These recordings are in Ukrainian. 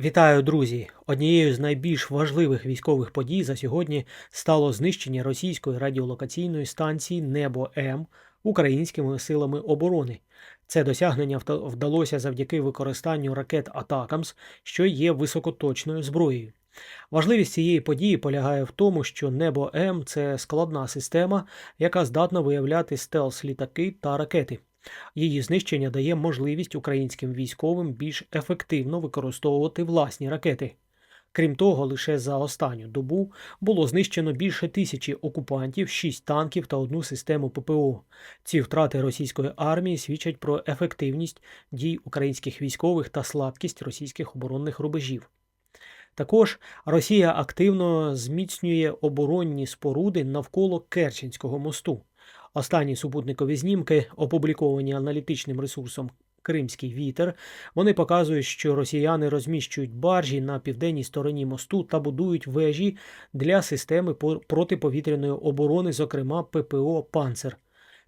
Вітаю, друзі! Однією з найбільш важливих військових подій за сьогодні стало знищення російської радіолокаційної станції Небо М українськими силами оборони. Це досягнення вдалося завдяки використанню ракет Атакамс, що є високоточною зброєю. Важливість цієї події полягає в тому, що Небо М це складна система, яка здатна виявляти стелс-літаки та ракети. Її знищення дає можливість українським військовим більш ефективно використовувати власні ракети. Крім того, лише за останню добу було знищено більше тисячі окупантів, шість танків та одну систему ППО. Ці втрати російської армії свідчать про ефективність дій українських військових та слабкість російських оборонних рубежів. Також Росія активно зміцнює оборонні споруди навколо Керченського мосту. Останні супутникові знімки, опубліковані аналітичним ресурсом Кримський вітер, вони показують, що росіяни розміщують баржі на південній стороні мосту та будують вежі для системи по- протиповітряної оборони, зокрема ППО Панцер.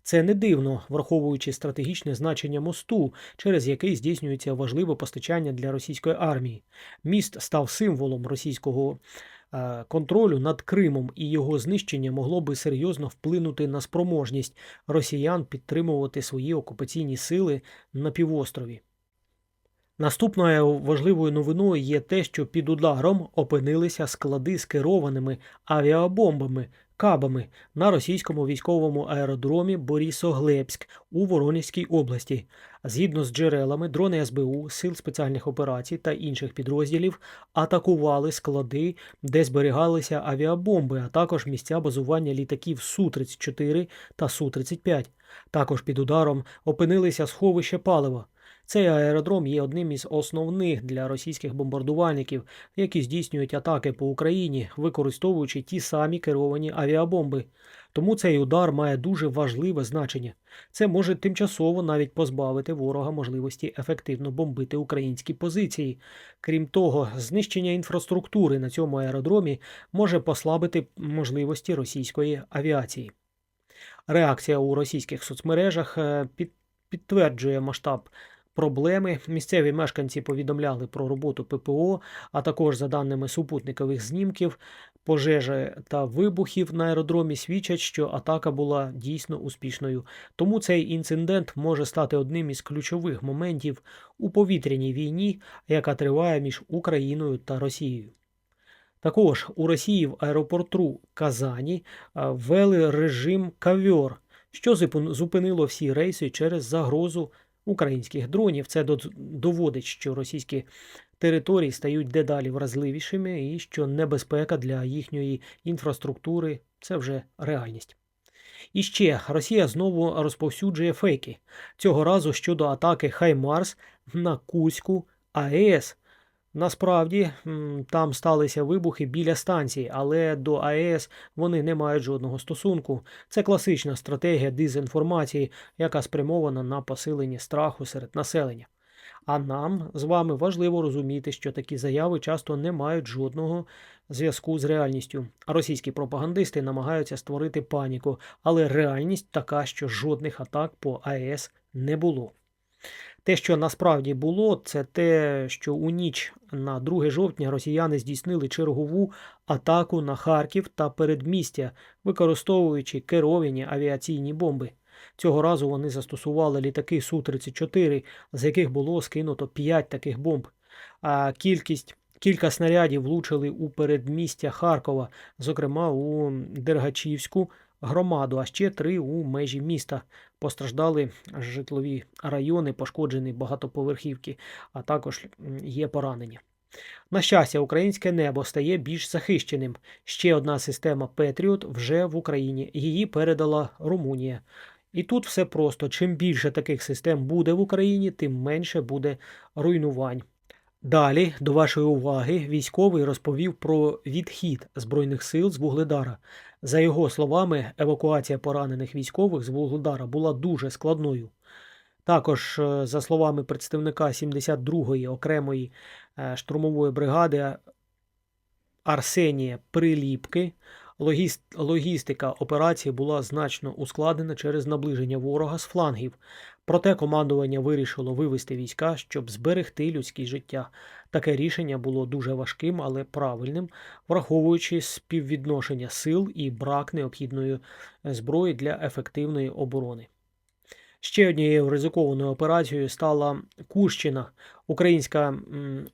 Це не дивно, враховуючи стратегічне значення мосту, через який здійснюється важливе постачання для російської армії. Міст став символом російського контролю над Кримом, і його знищення могло би серйозно вплинути на спроможність росіян підтримувати свої окупаційні сили на півострові. Наступною важливою новиною є те, що під ударом опинилися склади з керованими авіабомбами, кабами на російському військовому аеродромі Борисоглебськ у Воронезькій області. Згідно з джерелами, дрони СБУ, сил спеціальних операцій та інших підрозділів атакували склади, де зберігалися авіабомби, а також місця базування літаків Су-34 та Су-35. Також під ударом опинилися сховища палива. Цей аеродром є одним із основних для російських бомбардувальників, які здійснюють атаки по Україні, використовуючи ті самі керовані авіабомби. Тому цей удар має дуже важливе значення. Це може тимчасово навіть позбавити ворога можливості ефективно бомбити українські позиції. Крім того, знищення інфраструктури на цьому аеродромі може послабити можливості російської авіації. Реакція у російських соцмережах е, під, підтверджує масштаб проблеми. Місцеві мешканці повідомляли про роботу ППО, а також за даними супутникових знімків, пожежі та вибухів на аеродромі свідчать, що атака була дійсно успішною. Тому цей інцидент може стати одним із ключових моментів у повітряній війні, яка триває між Україною та Росією. Також у Росії в аеропорту Казані ввели режим кавьор, що зупинило всі рейси через загрозу українських дронів. Це доводить, що російські території стають дедалі вразливішими і що небезпека для їхньої інфраструктури це вже реальність. І ще Росія знову розповсюджує фейки цього разу щодо атаки Хаймарс на Кузьку АЕС. Насправді там сталися вибухи біля станції, але до АЕС вони не мають жодного стосунку. Це класична стратегія дезінформації, яка спрямована на посилення страху серед населення. А нам з вами важливо розуміти, що такі заяви часто не мають жодного зв'язку з реальністю. Російські пропагандисти намагаються створити паніку, але реальність така, що жодних атак по АЕС не було. Те, що насправді було, це те, що у ніч на 2 жовтня росіяни здійснили чергову атаку на Харків та передмістя, використовуючи керовані авіаційні бомби. Цього разу вони застосували літаки Су-34, з яких було скинуто 5 таких бомб. А кількість Кілька снарядів влучили у передмістя Харкова, зокрема у Дергачівську громаду, а ще три у межі міста. Постраждали житлові райони, пошкоджені багатоповерхівки, а також є поранення. На щастя, українське небо стає більш захищеним. Ще одна система Петріот вже в Україні. Її передала Румунія. І тут все просто: чим більше таких систем буде в Україні, тим менше буде руйнувань. Далі, до вашої уваги, військовий розповів про відхід Збройних сил з Вугледара. За його словами, евакуація поранених військових з Волгодара була дуже складною. Також, е, за словами представника 72-ї окремої е, штурмової бригади Арсенія Приліпки, логістика операції була значно ускладнена через наближення ворога з флангів. Проте командування вирішило вивести війська, щоб зберегти людські життя. Таке рішення було дуже важким, але правильним, враховуючи співвідношення сил і брак необхідної зброї для ефективної оборони. Ще однією ризикованою операцією стала Курщина. Українська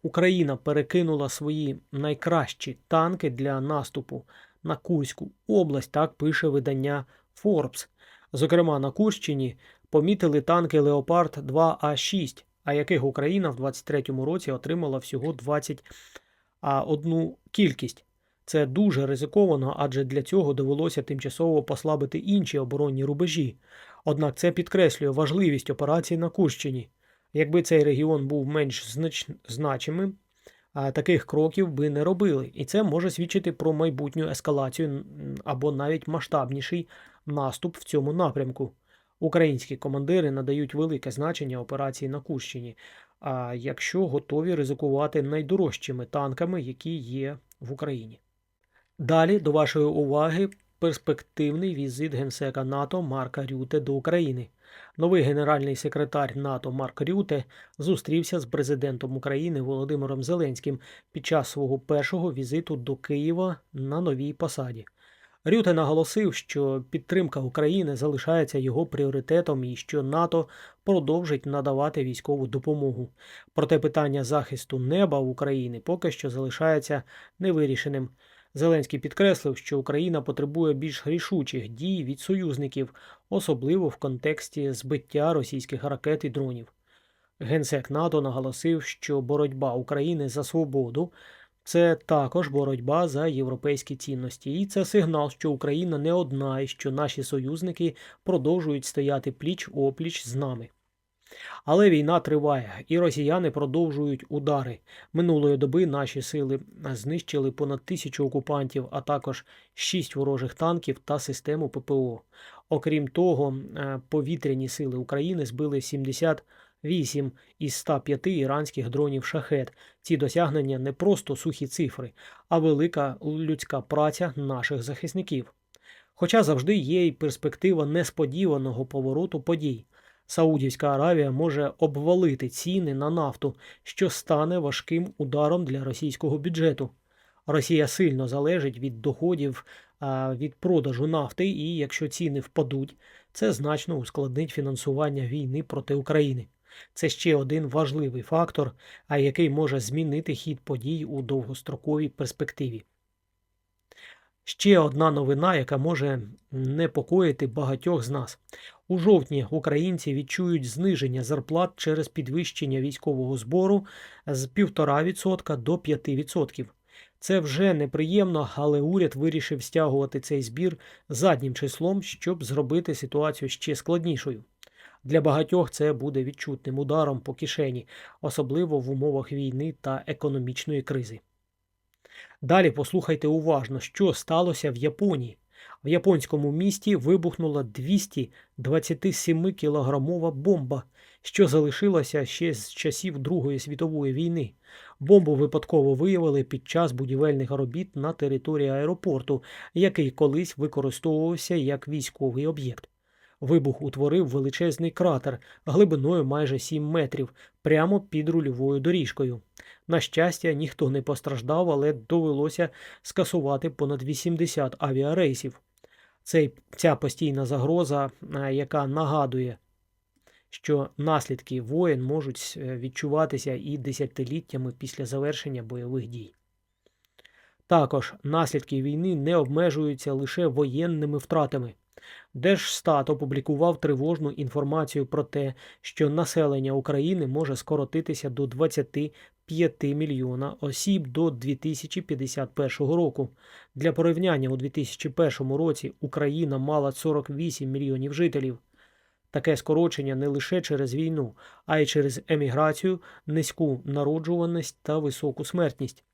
Україна перекинула свої найкращі танки для наступу на Курську область. Так пише видання Forbes. Зокрема, на Курщині помітили танки Леопард 2А6, а яких Україна в 23-му році отримала всього 21 кількість. Це дуже ризиковано, адже для цього довелося тимчасово послабити інші оборонні рубежі. Однак це підкреслює важливість операції на Курщині. Якби цей регіон був менш знач... значимим, таких кроків би не робили, і це може свідчити про майбутню ескалацію або навіть масштабніший наступ в цьому напрямку. Українські командири надають велике значення операції на Курщині, а якщо готові ризикувати найдорожчими танками, які є в Україні. Далі до вашої уваги перспективний візит генсека НАТО Марка Рюте до України. Новий генеральний секретар НАТО Марк Рюте зустрівся з президентом України Володимиром Зеленським під час свого першого візиту до Києва на новій посаді. Рюте наголосив, що підтримка України залишається його пріоритетом і що НАТО продовжить надавати військову допомогу. Проте питання захисту неба України поки що залишається невирішеним. Зеленський підкреслив, що Україна потребує більш рішучих дій від союзників, особливо в контексті збиття російських ракет і дронів. Генсек НАТО наголосив, що боротьба України за свободу це також боротьба за європейські цінності, і це сигнал, що Україна не одна і що наші союзники продовжують стояти пліч опліч з нами. Але війна триває, і росіяни продовжують удари. Минулої доби наші сили знищили понад тисячу окупантів, а також шість ворожих танків та систему ППО. Окрім того, повітряні сили України збили 78 із 105 іранських дронів шахет. Ці досягнення не просто сухі цифри, а велика людська праця наших захисників. Хоча завжди є й перспектива несподіваного повороту подій. Саудівська Аравія може обвалити ціни на нафту, що стане важким ударом для російського бюджету. Росія сильно залежить від доходів від продажу нафти, і якщо ціни впадуть, це значно ускладнить фінансування війни проти України. Це ще один важливий фактор, а який може змінити хід подій у довгостроковій перспективі. Ще одна новина, яка може непокоїти багатьох з нас. У жовтні українці відчують зниження зарплат через підвищення військового збору з 1,5% до 5%. Це вже неприємно, але уряд вирішив стягувати цей збір заднім числом, щоб зробити ситуацію ще складнішою. Для багатьох це буде відчутним ударом по кишені, особливо в умовах війни та економічної кризи. Далі послухайте уважно, що сталося в Японії. В японському місті вибухнула 227-кілограмова бомба, що залишилася ще з часів Другої світової війни. Бомбу випадково виявили під час будівельних робіт на території аеропорту, який колись використовувався як військовий об'єкт. Вибух утворив величезний кратер глибиною майже 7 метрів прямо під рульовою доріжкою. На щастя, ніхто не постраждав, але довелося скасувати понад 80 авіарейсів. Цей, Ця постійна загроза, е, яка нагадує, що наслідки воєн можуть е, відчуватися і десятиліттями після завершення бойових дій. Також наслідки війни не обмежуються лише воєнними втратами. Держстат опублікував тривожну інформацію про те, що населення України може скоротитися до 25 мільйона осіб до 2051 року. Для порівняння у 2001 році Україна мала 48 мільйонів жителів. Таке скорочення не лише через війну, а й через еміграцію, низьку народжуваність та високу смертність.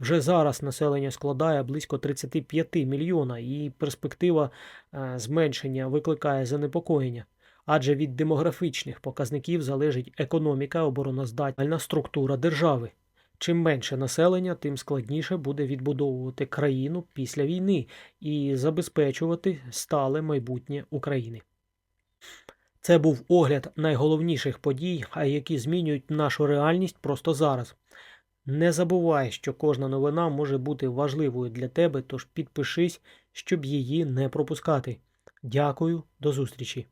Вже зараз населення складає близько 35 мільйона, і перспектива е, зменшення викликає занепокоєння. Адже від демографічних показників залежить економіка, обороноздатна структура держави. Чим менше населення, тим складніше буде відбудовувати країну після війни і забезпечувати стале майбутнє України. Це був огляд найголовніших подій, а які змінюють нашу реальність просто зараз. Не забувай, що кожна новина може бути важливою для тебе, тож підпишись, щоб її не пропускати. Дякую, до зустрічі!